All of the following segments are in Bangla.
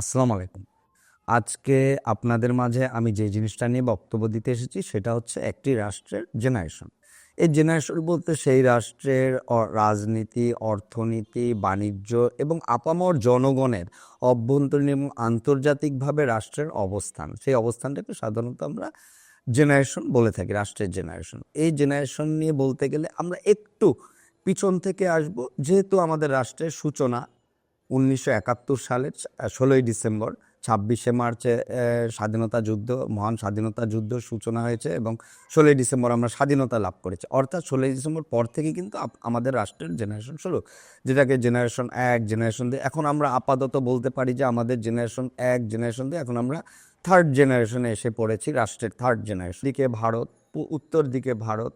আসসালামু আলাইকুম। আজকে আপনাদের মাঝে আমি যে জিনিসটা নিয়ে বক্তব্য দিতে এসেছি সেটা হচ্ছে একটি রাষ্ট্রের জেনারেশন এই জেনারেশন বলতে সেই রাষ্ট্রের রাজনীতি, অর্থনীতি, বাণিজ্য এবং আপামর জনগণের অভ্যন্তরীণ এবং আন্তর্জাতিকভাবে রাষ্ট্রের অবস্থান। সেই অবস্থানটাকে সাধারণত আমরা জেনারেশন বলে থাকি, রাষ্ট্রের জেনারেশন এই জেনারেশন নিয়ে বলতে গেলে আমরা একটু পিছন থেকে আসব, যেহেতু আমাদের রাষ্ট্রের সূচনা উনিশশো একাত্তর সালের ষোলোই ডিসেম্বর, ছাব্বিশে মার্চে স্বাধীনতা যুদ্ধ, মহান স্বাধীনতা যুদ্ধ সূচনা হয়েছে এবং ষোলোই ডিসেম্বর আমরা স্বাধীনতা লাভ করেছি। অর্থাৎ ষোলোই ডিসেম্বর পর থেকে কিন্তু আমাদের রাষ্ট্রের জেনারেশন শুরু। যেটাকে জেনারেশন এক জেনারেশন দিয়ে এখন আমরা আপাতত বলতে পারি যে আমাদের জেনারেশন এক জেনারেশন দিয়ে এখন আমরা থার্ড জেনারেশনে এসে পড়েছি, রাষ্ট্রের থার্ড জেনারেশন দিকে ভারত উত্তর দিকে ভারত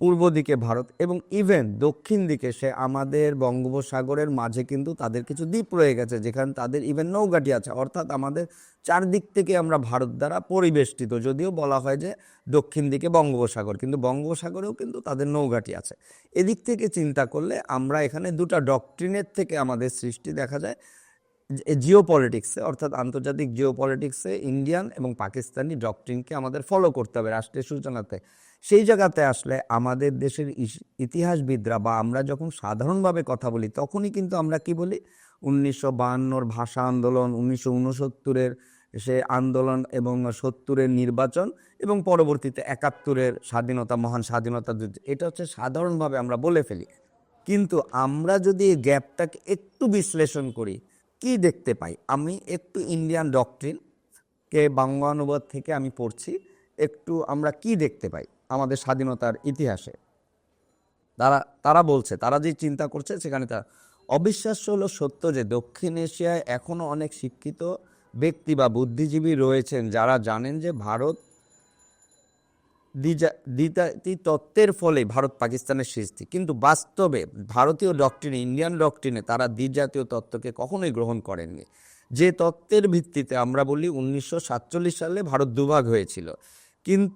পূর্ব দিকে ভারত এবং ইভেন দক্ষিণ দিকে সে আমাদের বঙ্গোপসাগরের মাঝে কিন্তু তাদের কিছু দ্বীপ রয়ে গেছে, যেখানে তাদের ইভেন নৌঘাটি আছে। অর্থাৎ আমাদের চারদিক থেকে আমরা ভারত দ্বারা পরিবেষ্টিত, যদিও বলা হয় যে দক্ষিণ দিকে বঙ্গোপসাগর, কিন্তু বঙ্গোপসাগরেও কিন্তু তাদের নৌঘাটি আছে। এদিক থেকে চিন্তা করলে আমরা এখানে দুটো ডকট্রিনের থেকে আমাদের সৃষ্টি দেখা যায়। জিও পলিটিক্সে অর্থাৎ আন্তর্জাতিক জিও পলিটিক্সে ইন্ডিয়ান এবং পাকিস্তানি ডকট্রিনকে আমাদের ফলো করতে হবে রাষ্ট্রের সূচনাতে। সেই জায়গাতে আসলে আমাদের দেশের ইতিহাসবিদরা বা আমরা যখন সাধারণভাবে কথা বলি, তখনই কিন্তু আমরা কি বলি? উনিশশো বাহান্নর ভাষা আন্দোলন, উনিশশো উনসত্তরের সে আন্দোলন এবং সত্তরের নির্বাচন এবং পরবর্তীতে একাত্তরের স্বাধীনতা, মহান স্বাধীনতা যুদ্ধ, এটা হচ্ছে সাধারণভাবে আমরা বলে ফেলি। কিন্তু আমরা যদি এই গ্যাপটাকে একটু বিশ্লেষণ করি কি দেখতে পাই? আমি একটু ইন্ডিয়ান ডকট্রিন কে বাংলানুবাদ থেকে আমি পড়ছি, একটু আমরা কি দেখতে পাই আমাদের স্বাধীনতার ইতিহাসে? তারা তারা বলছে, তারা যে চিন্তা করছে সেখানে তারা অবিশ্বাস্য হলো সত্য যে দক্ষিণ এশিয়ায় এখনও অনেক শিক্ষিত ব্যক্তি বা বুদ্ধিজীবী রয়েছেন যারা জানেন যে ভারত দ্বিজাতি তত্ত্বের ফলে ভারত পাকিস্তানের সৃষ্টি। কিন্তু বাস্তবে ভারতীয় ডক্ট্রিনে ইন্ডিয়ান ডক্ট্রিনে তারা দ্বিজাতীয় তত্ত্বকে কখনোই গ্রহণ করেননি। যে তত্ত্বের ভিত্তিতে আমরা বলি উনিশশো সাতচল্লিশ সালে ভারত দুভাগ হয়েছিল। কিন-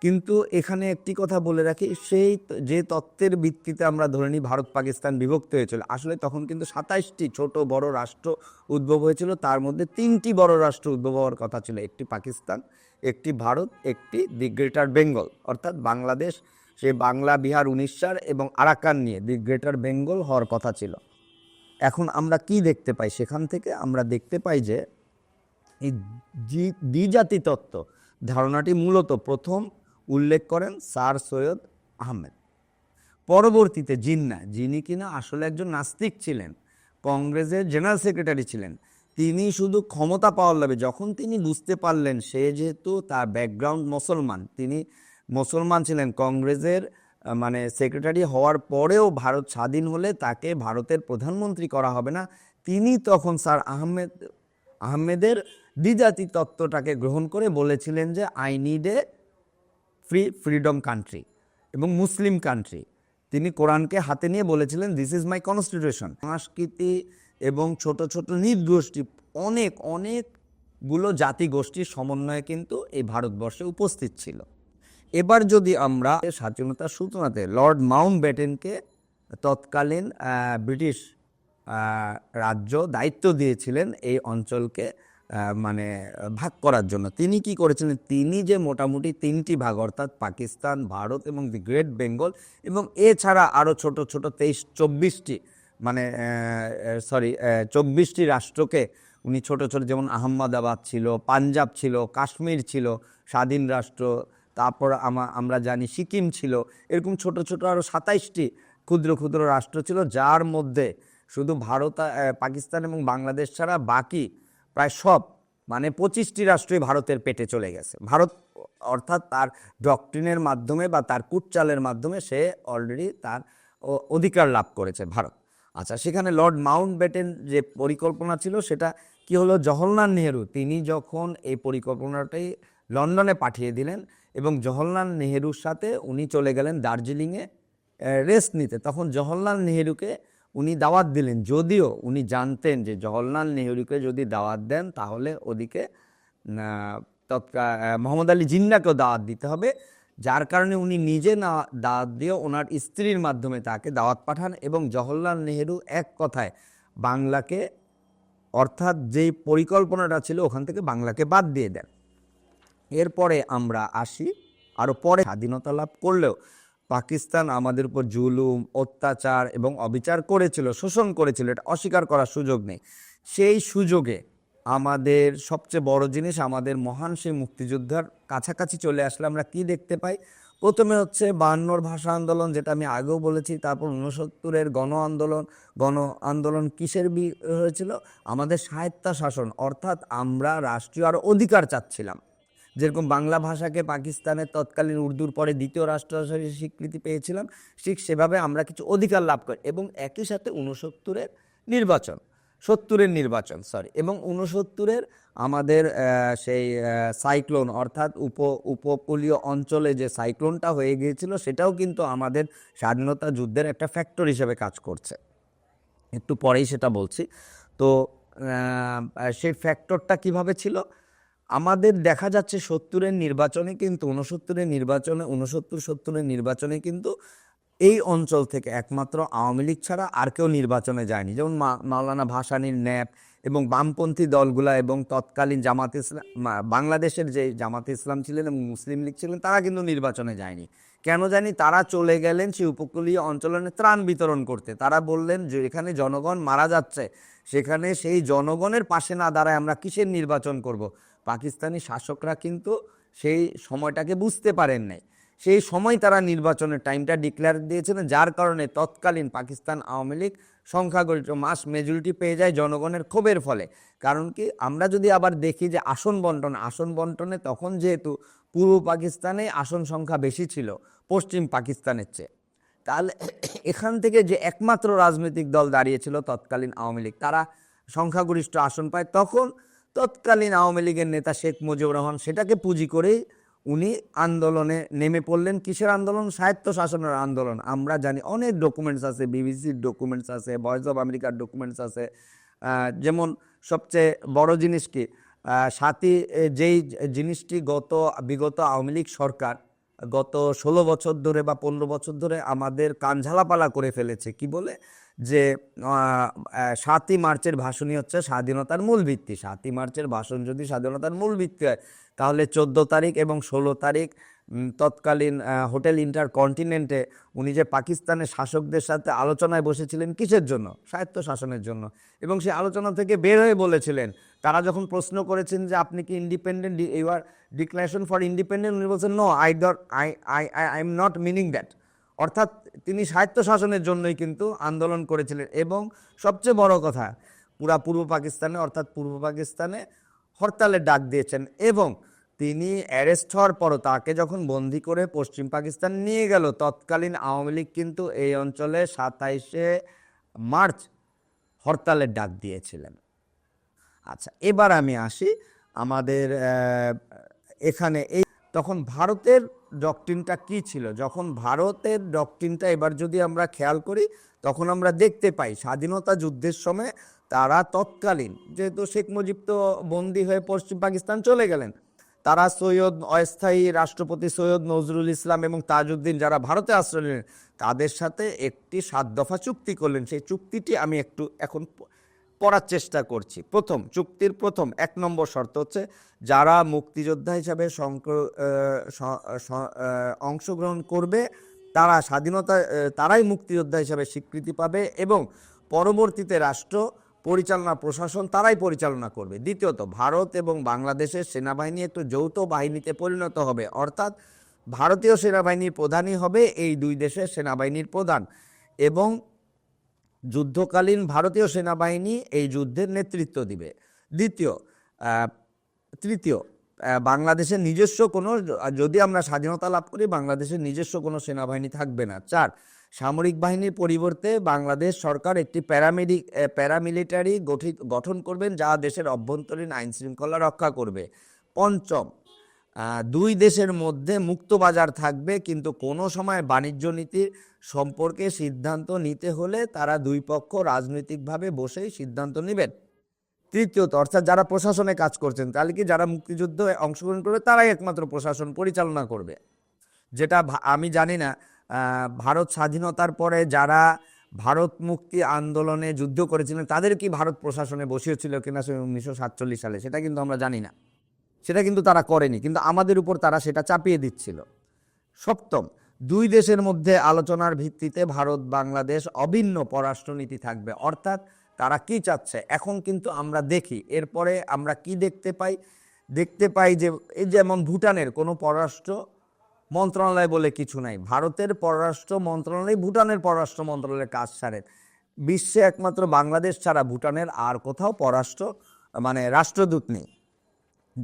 কিন্তু এখানে একটি কথা বলে রাখি, সেই যে তত্ত্বের ভিত্তিতে আমরা ধরে নিই ভারত পাকিস্তান বিভক্ত হয়েছিল, আসলে তখন কিন্তু সাতাইশটি ছোট বড় রাষ্ট্র উদ্ভব হয়েছিল, তার মধ্যে তিনটি বড় রাষ্ট্র উদ্ভব হওয়ার কথা ছিল, একটি পাকিস্তান একটি ভারত, একটি দি গ্রেটার বেঙ্গল। অর্থাৎ বাংলাদেশ, সে বাংলা, বিহার, উড়িষ্যার এবং আরাকান নিয়ে দি গ্রেটার বেঙ্গল হওয়ার কথা ছিল। এখন আমরা কি দেখতে পাই? সেখান থেকে আমরা দেখতে পাই যে, এই দ্বি- দ্বিজাতি তত্ত্ব ধারণাটি মূলত প্রথম উল্লেখ করেন স্যার সৈয়দ আহমেদ। পরবর্তীতে জিন্না, যিনি কিনা আসলে একজন নাস্তিক ছিলেন, কংগ্রেসের জেনারেল সেক্রেটারি ছিলেন তিনি শুধু ক্ষমতা পাওয়ার লাভে, যখন তিনি বুঝতে পারলেন সে যেহেতু তার ব্যাকগ্রাউন্ড মুসলমান, তিনি মুসলমান ছিলেন। কংগ্রেসের মানে সেক্রেটারি হওয়ার পরেও ভারত স্বাধীন হলে তাকে ভারতের প্রধানমন্ত্রী করা হবে না। তিনি তখন স্যার আহমেদ, আহমেদের দ্বিজাতি তত্ত্বটাকে গ্রহণ করে বলেছিলেন যে I need a free freedom country এবং মুসলিম কান্ট্রি তিনি কোরআনকে হাতে নিয়ে বলেছিলেন দিস ইজ মাই কনস্টিটিউশন সংস্কৃতি এবং ছোট ছোট নির্গোষ্ঠী অনেক, অনেকগুলো জাতি গোষ্ঠীর সমন্বয়ে কিন্তু এই ভারতবর্ষে উপস্থিত ছিল। এবার যদি আমরা স্বাধীনতার সূচনাতে লর্ড মাউন্ট ব্যাটেনকে তৎকালীন ব্রিটিশ রাজ্য দায়িত্ব দিয়েছিলেন এই অঞ্চলকে মানে ভাগ করার জন্য। তিনি কি করেছিলেন? তিনি যে মোটামুটি তিনটি ভাগ, অর্থাৎ পাকিস্তান, ভারত এবং দি গ্রেট বেঙ্গল এবং এছাড়া আরও ছোট ছোট তেইশ, চব্বিশটি মানে সরি চব্বিশটি রাষ্ট্রকে উনি ছোট ছোট যেমন আহমদাবাদ ছিল, পাঞ্জাব ছিল, কাশ্মীর ছিল, স্বাধীন রাষ্ট্র, তারপর আমা- আমরা জানি সিকিম ছিল, এরকম ছোট ছোট আরও সাতাইশটি ক্ষুদ্র ক্ষুদ্র রাষ্ট্র ছিল, যার মধ্যে শুধু ভারত পাকিস্তান এবং বাংলাদেশ ছাড়া বাকি প্রায় সব মানে পঁচিশটি রাষ্ট্রই ভারতের পেটে চলে গেছে। ভারত অর্থাৎ তার ডক্ট্রিনের মাধ্যমে বা তার কুটচালের মাধ্যমে সে অলরেডি তার অধিকার লাভ করেছে ভারত। আচ্ছা সেখানে লর্ড মাউন্ট ব্যাটেন যে পরিকল্পনা ছিল সেটা কি হলো? জওহরলাল নেহেরু, তিনি যখন এই পরিকল্পনাটাই লন্ডনে পাঠিয়ে দিলেন এবং জওহরলাল নেহেরুর সাথে উনি চলে গেলেন দার্জিলিংয়ে রেস্ট নিতে। তখন জওহরলাল নেহেরুকে উনি দাওয়াত দিলেন। যদিও উনি জানতেন যে জওহরলাল নেহেরুকে যদি দাওয়াত দেন, তাহলে ওদিকে তৎকাল মোহাম্মদ আলী জিন্নাকেও দাওয়াত দিতে হবে। যার কারণে উনি নিজে না দাওয়াত দিয়ে ওনার স্ত্রীর মাধ্যমে তাকে দাওয়াত পাঠান এবং জওহরলাল নেহেরু এক কথায় বাংলাকে, অর্থাৎ যেই পরিকল্পনাটা ছিল ওখান থেকে বাংলাকে বাদ দিয়ে দেন। এরপরে আমরা আসি আরও পরে স্বাধীনতা লাভ করলেও পাকিস্তান আমাদের উপর জুলুম, অত্যাচার এবং অবিচার করেছিল, শোষণ করেছিল, এটা অস্বীকার করার সুযোগ নেই। সেই সুযোগে আমাদের সবচেয়ে বড় জিনিস আমাদের মহান সেই মুক্তিযোদ্ধার কাছাকাছি চলে আসলে আমরা কি দেখতে পাই? প্রথমে হচ্ছে বায়ান্নর ভাষা আন্দোলন, যেটা আমি আগেও বলেছি। তারপর ঊনসত্তরের গণ আন্দোলন। গণ আন্দোলন কিসের বি, হয়েছিল? আমাদের স্বায়ত্তা শাসন অর্থাৎ আমরা রাষ্ট্রীয় আরও অধিকার চাচ্ছিলাম। যেরকম বাংলা ভাষাকে পাকিস্তানের তৎকালীন উর্দুর পরে দ্বিতীয় রাষ্ট্র স্বীকৃতি পেয়েছিলাম, ঠিক সেভাবে আমরা কিছু অধিকার লাভ করি। এবং একই সাথে ঊনসত্তরের নির্বাচন। সত্তরের নির্বাচন সরি এবং ঊনসত্তরের আমাদের সেই সাইক্লোন অর্থাৎ উপ, উপকূলীয় অঞ্চলে যে সাইক্লোনটা হয়ে গিয়েছিল, সেটাও কিন্তু আমাদের স্বাধীনতা যুদ্ধের একটা ফ্যাক্টর হিসেবে কাজ করছে। একটু পরেই সেটা বলছি। তো সেই ফ্যাক্টরটা কীভাবে ছিল? আমাদের দেখা যাচ্ছে সত্তরের নির্বাচনে কিন্তু উনসত্তরের নির্বাচনে উনসত্তর সত্তরের নির্বাচনে কিন্তু এই অঞ্চল থেকে একমাত্র আওয়ামী লীগ ছাড়া আর কেউ নির্বাচনে যায়নি। যেমন মাওলানা ভাসানীর ন্যাপ এবং বামপন্থী দলগুলা এবং তৎকালীন জামাত ইসলাম বাংলাদেশের যে জামাত ইসলাম ছিলেন এবং মুসলিম লীগ ছিলেন, তারা কিন্তু নির্বাচনে যায়নি। কেন জানি তারা চলে গেলেন সেই উপকূলীয় অঞ্চলে ত্রাণ বিতরণ করতে। তারা বললেন যে এখানে জনগণ মারা যাচ্ছে, সেখানে সেই জনগণের পাশে না দাঁড়ায় আমরা কিসের নির্বাচন করব? পাকিস্তানি শাসকরা কিন্তু সেই সময়টাকে বুঝতে পারেন নাই। সেই সময় তারা নির্বাচনের টাইমটা ডিক্লেয়ার দিয়েছিলেন যার কারণে তৎকালীন পাকিস্তান আওয়ামী লীগ সংখ্যাগরিষ্ঠ মাস মেজরিটি পেয়ে যায় জনগণের ক্ষোভের ফলে। কারণ কি, আমরা যদি আবার দেখি যে আসন বন্টন, আসন বন্টনে তখন যেহেতু পূর্ব পাকিস্তানে আসন সংখ্যা বেশি ছিল, পশ্চিম পাকিস্তানের চেয়ে। তাহলে এখান থেকে যে একমাত্র রাজনৈতিক দল দাঁড়িয়েছিল তৎকালীন আওয়ামী লীগ, তারা সংখ্যাগরিষ্ঠ আসন পায়, তখন তৎকালীন আওয়ামী লীগের নেতা শেখ মুজিবুর রহমান সেটাকে পুঁজি করেই উনি আন্দোলনে নেমে পড়লেন। কিসের আন্দোলন? সাহিত্য শাসনের আন্দোলন। আমরা জানি অনেক ডকুমেন্টস আছে বিবিসির ডকুমেন্টস আছে ভয়েস অফ আমেরিকার ডকুমেন্টস আছে। যেমন সবচেয়ে বড় জিনিস কি? সাথী যেই জিনিসটি গত, বিগত আওয়ামী লীগ সরকার গত ষোলো বছর ধরে বা পনেরো বছর ধরে আমাদের কানঝালাপালা করে ফেলেছে। কি বলে? যে সাতই মার্চের ভাষণই হচ্ছে স্বাধীনতার মূল ভিত্তি। সাতই মার্চের ভাষণ যদি স্বাধীনতার মূল ভিত্তি হয়, তাহলে চোদ্দ তারিখ এবং ষোলো তারিখ তৎকালীন হোটেল ইন্টার কন্টিনেন্টে উনি যে পাকিস্তানের শাসকদের সাথে আলোচনায় বসেছিলেন কিসের জন্য? স্বায়ত্ত শাসনের জন্য। এবং সেই আলোচনা থেকে বের হয়ে বলেছিলেন তারা যখন প্রশ্ন করেছেন যে আপনি কি independent you are declaration for independent উনি বলছেন no I dot I I I am not meaning that অর্থাৎ তিনি স্বায়ত্ত শাসনের জন্যই কিন্তু আন্দোলন করেছিলেন। এবং সবচেয়ে বড় কথা, পুরা পূর্ব পাকিস্তানে, অর্থাৎ পূর্ব পাকিস্তানে হরতালের ডাক দিয়েছেন এবং তিনি অ্যারেস্ট হওয়ার পরও তাকে যখন বন্দি করে পশ্চিম পাকিস্তান নিয়ে গেল, তৎকালীন আওয়ামী লীগ কিন্তু এই অঞ্চলে সাতাইশে মার্চ হরতালের ডাক দিয়েছিলেন। আচ্ছা এবার আমি আসি আমাদের এখানে এই তখন ভারতের ডকট্রিনটা কি ছিল? যখন ভারতের ডকট্রিনটা এবার যদি আমরা খেয়াল করি, তখন আমরা দেখতে পাই স্বাধীনতা যুদ্ধের সময় তারা তৎকালীন, যেহেতু শেখ মুজিব তো বন্দী হয়ে পশ্চিম পাকিস্তান চলে গেলেন, তারা সৈয়দ, অস্থায়ী রাষ্ট্রপতি সৈয়দ নজরুল ইসলাম এবং তাজউদ্দিন যারা ভারতে আশ্রয় নিলেন, তাদের সাথে একটি সাত দফা চুক্তি করলেন। সেই চুক্তিটি আমি একটু এখন পড়ার চেষ্টা করছি। প্রথম, চুক্তির প্রথম এক নম্বর শর্ত হচ্ছে যারা মুক্তিযোদ্ধা হিসাবে অংশগ্রহণ করবে, তারা স্বাধীনতা তারাই মুক্তিযোদ্ধা হিসাবে স্বীকৃতি পাবে এবং পরবর্তীতে রাষ্ট্র, পরিচালনা, প্রশাসন তারাই পরিচালনা করবে। দ্বিতীয়ত, ভারত এবং বাংলাদেশের সেনাবাহিনী একটু যৌথ বাহিনীতে পরিণত হবে। অর্থাৎ ভারতীয় সেনাবাহিনীর প্রধানই হবে এই দুই দেশের সেনাবাহিনীর প্রধান এবং যুদ্ধকালীন ভারতীয় সেনাবাহিনী এই যুদ্ধের নেতৃত্ব দিবে। দ্বিতীয় তৃতীয় বাংলাদেশের নিজস্ব কোনো, যদি আমরা স্বাধীনতা লাভ করি, বাংলাদেশের নিজস্ব কোনো সেনাবাহিনী থাকবে না। চার, সামরিক বাহিনীর পরিবর্তে বাংলাদেশ সরকার একটি প্যারামেডিক প্যারামিলিটারি গঠিত, গঠন করবেন, যা দেশের অভ্যন্তরীণ আইন শৃঙ্খলা রক্ষা করবে। পঞ্চম দুই দেশের মধ্যে মুক্ত বাজার থাকবে, কিন্তু কোনো সময় বাণিজ্য নীতির সম্পর্কে সিদ্ধান্ত নিতে হলে তারা দুই পক্ষ রাজনৈতিকভাবে বসেই সিদ্ধান্ত নেবেন। তৃতীয়ত, অর্থাৎ যারা প্রশাসনে কাজ করছেন, তাহলে কি যারা মুক্তিযুদ্ধে অংশগ্রহণ করবে, তারাই একমাত্র প্রশাসন পরিচালনা করবে? যেটা আমি জানি না ভারত স্বাধীনতার পরে যারা ভারত মুক্তি আন্দোলনে যুদ্ধ করেছিলেন, তাদের কি ভারত প্রশাসনে বসিয়েছিল কিনা উনিশশো সাতচল্লিশ সালে, সেটা কিন্তু আমরা জানি না। সেটা কিন্তু তারা করেনি, কিন্তু আমাদের উপর তারা সেটা চাপিয়ে দিচ্ছিল। সপ্তম, দুই দেশের মধ্যে আলোচনার ভিত্তিতে ভারত, বাংলাদেশ অভিন্ন পররাষ্ট্রনীতি থাকবে। অর্থাৎ তারা কি চাচ্ছে? এখন কিন্তু আমরা দেখি, এরপরে আমরা কি দেখতে পাই? দেখতে পাই যে, এই যেমন ভুটানের কোনো পররাষ্ট্র মন্ত্রণালয় বলে কিছু নাই। ভারতের পররাষ্ট্র মন্ত্রণালয় ভুটানের পররাষ্ট্র মন্ত্রণালয়ের কাজ সারেন বিশ্বে একমাত্র বাংলাদেশ ছাড়া ভুটানের আর কোথাও পররাষ্ট্র মানে রাষ্ট্রদূত নেই।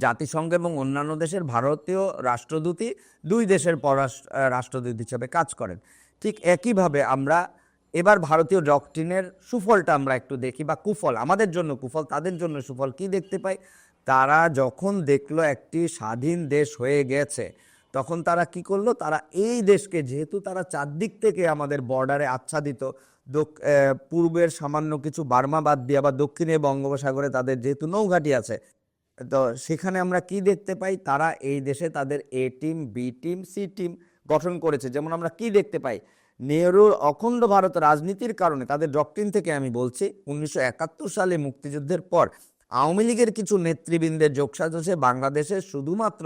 জাতিসংঘ এবং অন্যান্য দেশের ভারতীয় রাষ্ট্রদূতই দুই দেশের পররাষ্ট্র রাষ্ট্রদূত হিসেবে কাজ করেন। ঠিক একইভাবে আমরা এবার ভারতীয় ডকট্রিনের সুফলটা আমরা একটু দেখি বা কুফল, আমাদের জন্য কুফল, তাদের জন্য সুফল কি দেখতে পাই? তারা যখন দেখল একটি স্বাধীন দেশ হয়ে গেছে, তখন তারা কি করল? তারা এই দেশকে, যেহেতু তারা চারদিক থেকে আমাদের বর্ডারে আচ্ছাদিত পূর্বের সামান্য কিছু বার্মা বাদ দিয়ে আবার দক্ষিণে বঙ্গোপসাগরে তাদের যেহেতু নৌঘাটি আছে তো সেখানে আমরা কি দেখতে পাই? তারা এই দেশে তাদের A team B team C team গঠন করেছে। যেমন আমরা কি দেখতে পাই? নেহরুর অখণ্ড ভারত রাজনীতির কারণে তাদের ডক্টরিন থেকে আমি বলছি, উনিশশো একাত্তর সালে মুক্তিযুদ্ধের পর আওয়ামী লীগের কিছু নেতৃবৃন্দের যোগসাজশে বাংলাদেশে শুধুমাত্র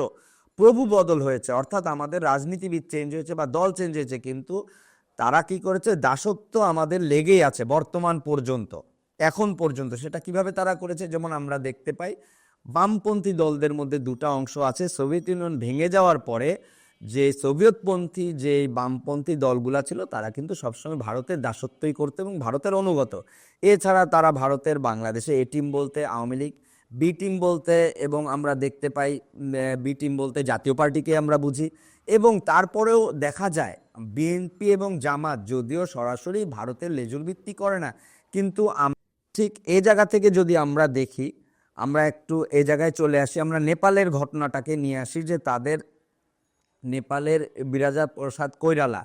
প্রভু বদল হয়েছে। অর্থাৎ আমাদের রাজনীতিবিদ চেঞ্জ হয়েছে বা দল চেঞ্জ হয়েছে, কিন্তু তারা কি করেছে? দাসত্ব আমাদের লেগেই আছে, বর্তমান পর্যন্ত, এখন পর্যন্ত। সেটা কীভাবে তারা করেছে? যেমন আমরা দেখতে পাই বামপন্থী দলদের মধ্যে দুটা অংশ আছে। সোভিয়েত ইউনিয়ন ভেঙে যাওয়ার পরে যে সোভিয়েতপন্থী যে বামপন্থী দলগুলা ছিল, তারা কিন্তু সবসময় ভারতের দাসত্বই করতো এবং ভারতের অনুগত। এছাড়া তারা ভারতের বাংলাদেশে এ টিম বলতে আওয়ামী লীগ, বি টিম বলতে এবং আমরা দেখতে পাই বি টিম বলতে জাতীয় পার্টিকে আমরা বুঝি। এবং তারপরেও দেখা যায়, বিএনপি এবং জামাত যদিও সরাসরি ভারতের লেজুর ভিত্তি করে না, কিন্তু ঠিক এই জায়গা থেকে যদি আমরা দেখি আমরা একটু এই জায়গায় চলে আসি আমরা নেপালের ঘটনাটাকে নিয়ে আসি যে তাদের নেপালের বিরাজা প্রসাদ কৈরালা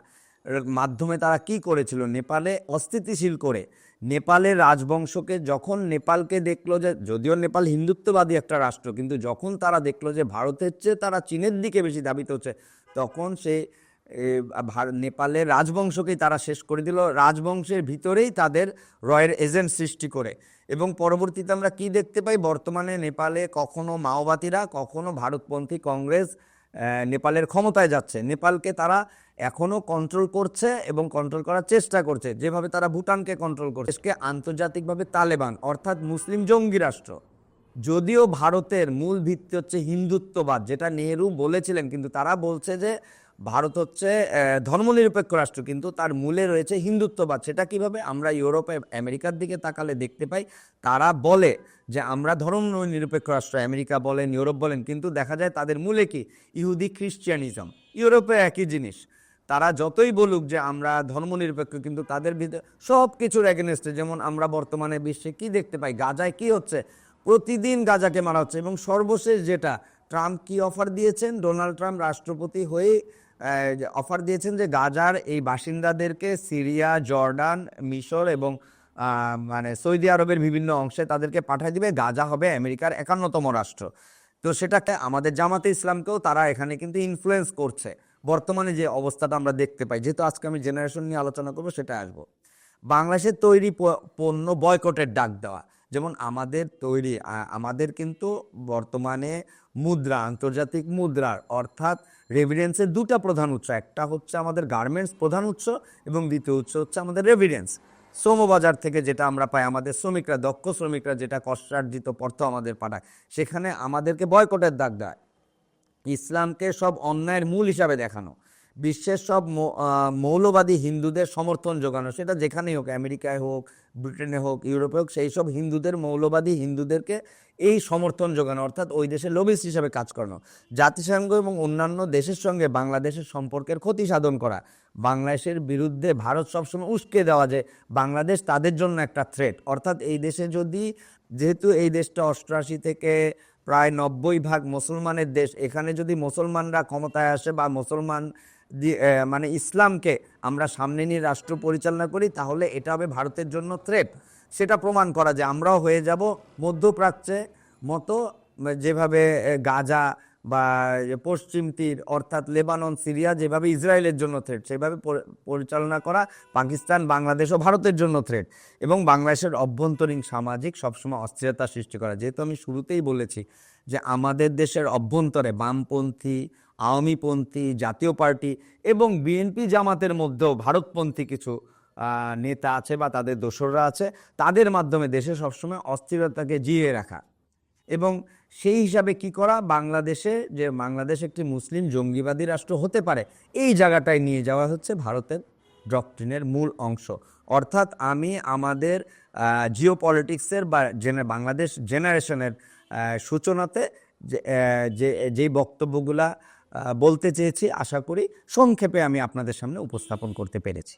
মাধ্যমে তারা কি করেছিল? নেপালে অস্থিতিশীল করে নেপালের রাজবংশকে যখন নেপালকে দেখল যে যদিও নেপাল হিন্দুত্ববাদী একটা রাষ্ট্র কিন্তু যখন তারা দেখল যে ভারতের চেয়ে তারা চীনের দিকে বেশি ধাবিত হচ্ছে তখন সে এ, নেপালের রাজবংশকেই তারা শেষ করে দিল। রাজবংশের ভিতরেই তাদের রয়ের এজেন্ট সৃষ্টি করে। এবং পরবর্তীতে আমরা কি দেখতে পাই? বর্তমানে নেপালে কখনো মাওবাদীরা, কখনো ভারতপন্থী কংগ্রেস নেপালের ক্ষমতায় যাচ্ছে। নেপালকে তারা এখনও কন্ট্রোল করছে এবং কন্ট্রোল করার চেষ্টা করছে। যেভাবে তারা ভুটানকে কন্ট্রোল করছে। দেশকে আন্তর্জাতিকভাবে তালেবান, অর্থাৎ মুসলিম জঙ্গি রাষ্ট্র। যদিও ভারতের মূল ভিত্তি হচ্ছে হিন্দুত্ববাদ, যেটা নেহেরু বলেছিলেন, কিন্তু তারা বলছে যে ভারত হচ্ছে ধর্মনিরপেক্ষ রাষ্ট্র, কিন্তু তার মূলে রয়েছে হিন্দুত্ববাদ। সেটা কীভাবে আমরা ইউরোপে, আমেরিকার দিকে তাকালে দেখতে পাই? তারা বলে যে আমরা ধর্ম নিরপেক্ষ রাষ্ট্র, আমেরিকা বলেন, ইউরোপ বলেন, কিন্তু দেখা যায় তাদের মূলে কি? ইহুদি খ্রিস্টিয়ানিজম ইউরোপে একই জিনিস। তারা যতই বলুক যে আমরা ধর্মনিরপেক্ষ, কিন্তু তাদের ভিতরে সব কিছুর এগেনস্টে যেমন আমরা বর্তমানে বিশ্বে কি দেখতে পাই? গাজায় কি হচ্ছে? প্রতিদিন গাজাকে মারা হচ্ছে এবং সর্বশেষ যেটা ট্রাম্প কি অফার দিয়েছেন? ডোনাল্ড ট্রাম্প রাষ্ট্রপতি হয়ে অফার দিয়েছেন যে গাজার এই বাসিন্দাদেরকে সিরিয়া, জর্ডান, মিশর এবং মানে সৌদি আরবের বিভিন্ন অংশে তাদেরকে পাঠিয়ে দিবে। গাজা হবে আমেরিকার একান্নতম রাষ্ট্র। তো সেটাকে আমাদের জামাতে ইসলামকেও তারা এখানে কিন্তু ইনফ্লুয়েন্স করছে। বর্তমানে যে অবস্থাটা আমরা দেখতে পাই, যেহেতু আজকে আমি জেনারেশন নিয়ে আলোচনা করব সেটা আসব। বাংলাদেশের তৈরি পণ্য বয়কটের ডাক দেওয়া। যেমন আমাদের তৈরি আমাদের কিন্তু বর্তমানে মুদ্রা, আন্তর্জাতিক মুদ্রার অর্থাৎ রেভিডেন্সের দুটা প্রধান উৎস। একটা হচ্ছে আমাদের গার্মেন্টস প্রধান উৎস এবং দ্বিতীয় উৎস হচ্ছে আমাদের রেভিডেন্স শ্রমবাজার থেকে যেটা আমরা পাই, আমাদের শ্রমিকরা, দক্ষ শ্রমিকরা যেটা কষ্টার্জিত অর্থ আমাদের পাঠায়, সেখানে আমাদেরকে বয়কটের দাগ দেয়। ইসলামকে সব অন্যায়ের মূল হিসাবে দেখানো। বিশ্বের সব মৌলবাদী হিন্দুদের সমর্থন যোগানো সেটা যেখানেই হোক, আমেরিকায় হোক, ব্রিটেনে হোক, ইউরোপে হোক, সেই সব হিন্দুদের, মৌলবাদী হিন্দুদেরকে এই সমর্থন যোগানো অর্থাৎ ওই দেশের লবিস্ট হিসাবে কাজ করানো। জাতিসংঘ এবং অন্যান্য দেশের সঙ্গে বাংলাদেশের সম্পর্কের ক্ষতি সাধন করা, বাংলাদেশের বিরুদ্ধে ভারত সবসময় উস্কে দেওয়া যে বাংলাদেশ তাদের জন্য একটা থ্রেট অর্থাৎ এই দেশে যদি, যেহেতু এই দেশটা অষ্টআশি থেকে প্রায় নব্বই ভাগ মুসলমানের দেশ, এখানে যদি মুসলমানরা ক্ষমতায় আসে বা মুসলমান মানে ইসলামকে আমরা সামনে নিয়ে রাষ্ট্র পরিচালনা করি, তাহলে এটা হবে ভারতের জন্য থ্রেট সেটা প্রমাণ করা যে আমরাও হয়ে যাব মধ্যপ্রাচ্যে মতো যেভাবে গাজা বা পশ্চিম তীর অর্থাৎ লেবানন, সিরিয়া যেভাবে ইসরায়েলের জন্য থ্রেট সেভাবে পরিচালনা করা পাকিস্তান, বাংলাদেশ ও ভারতের জন্য থ্রেট এবং বাংলাদেশের অভ্যন্তরীণ সামাজিক সবসময় অস্থিরতা সৃষ্টি করা। যেহেতু আমি শুরুতেই বলেছি যে আমাদের দেশের অভ্যন্তরে বামপন্থী আওয়ামীপন্থী জাতীয় পার্টি এবং বিএনপি জামাতের মধ্যেও ভারতপন্থী কিছু নেতা আছে বা তাদের দোসররা আছে, তাদের মাধ্যমে দেশে সবসময় অস্থিরতাকে জিয়ে রাখা। এবং সেই হিসাবে কি করা? বাংলাদেশে যে বাংলাদেশ একটি মুসলিম জঙ্গিবাদী রাষ্ট্র হতে পারে, এই জায়গাটায় নিয়ে যাওয়া হচ্ছে ভারতের ডক্ট্রিনের মূল অংশ। অর্থাৎ আমি আমাদের জিও পলিটিক্সের বা জেনে বাংলাদেশ জেনারেশনের সূচনাতে যে যে বক্তব্যগুলা বলতে চেয়েছি আশা করি সংক্ষেপে আমি আপনাদের সামনে উপস্থাপন করতে পেরেছি।